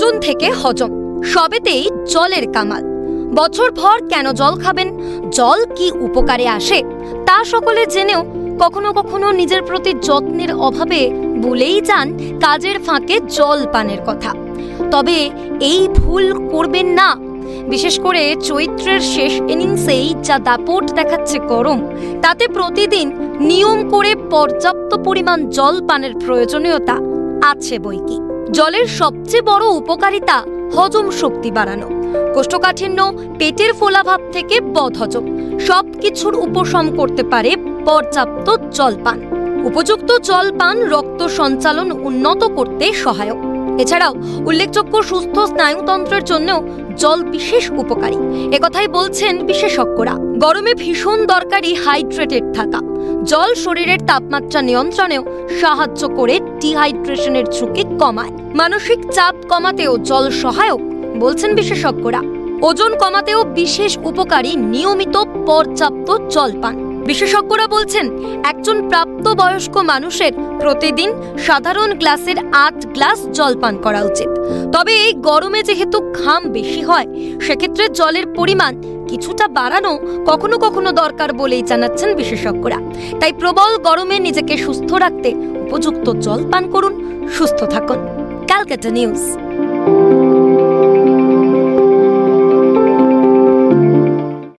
থেকে হজম। সবেতেই জলের কামাল। বছর ভর কেন জল খাবেন? জল কি উপকারে আসে? তা সকলে জেনেও কখনো কখনো নিজের প্রতি যত্নের অভাবে ভুলেই যান কাজের ফাঁকে জল পানের কথা। তবে এই ভুল করবেন না। বিশেষ করে চৈত্রের শেষ ইনিংসেই যা দাপট দেখাচ্ছে গরম, তাতে প্রতিদিন নিয়ম করে পর্যাপ্ত পরিমাণ জল পানের প্রয়োজনীয়তা আছে বইকি। জলের সবচেয়ে বড় উপকারিতা হজম শক্তি বাড়ানো। কোষ্ঠকাঠিন্য, পেটের ফোলাভাব থেকে বদহজম সব কিছুর উপশম করতে পারে পর্যাপ্ত জলপান। উপযুক্ত জলপান রক্ত সঞ্চালন উন্নত করতে সহায়ক। এছাড়াও উল্লেখযোগ্য সুস্থ স্নায়ুতন্ত্রের জন্যও জল বিশেষ উপকারী। একথাই বলছেন বিশেষজ্ঞরা। গরমে ভীষণ দরকারি হাইড্রেটেড থাকা। জল শরীরের তাপমাত্রা নিয়ন্ত্রণেও সাহায্য করে ডিহাইড্রেশনের ঝুঁকি কমায়। মানসিক চাপ কমাতেও জল সহায়ক, বলছেন বিশেষজ্ঞরা। ওজন কমাতেও বিশেষ উপকারী নিয়মিত পর্যাপ্ত জলপান বিশেষজ্ঞরা বলছেন, একজন প্রাপ্তবয়স্ক মানুষের প্রতিদিন সাধারণ গ্লাসের আট গ্লাস জল পান করা উচিত। তবে এই গরমে যেহেতু ঘাম বেশি হয়, সেক্ষেত্রে জলের পরিমাণ কিছুটা বাড়ানো কখনো কখনো দরকার বলেই জানাচ্ছেন বিশেষজ্ঞরা। তাই প্রবল গরমে নিজেকে সুস্থ রাখতে উপযুক্ত জল পান করুন, সুস্থ থাকুন। Calcutta News.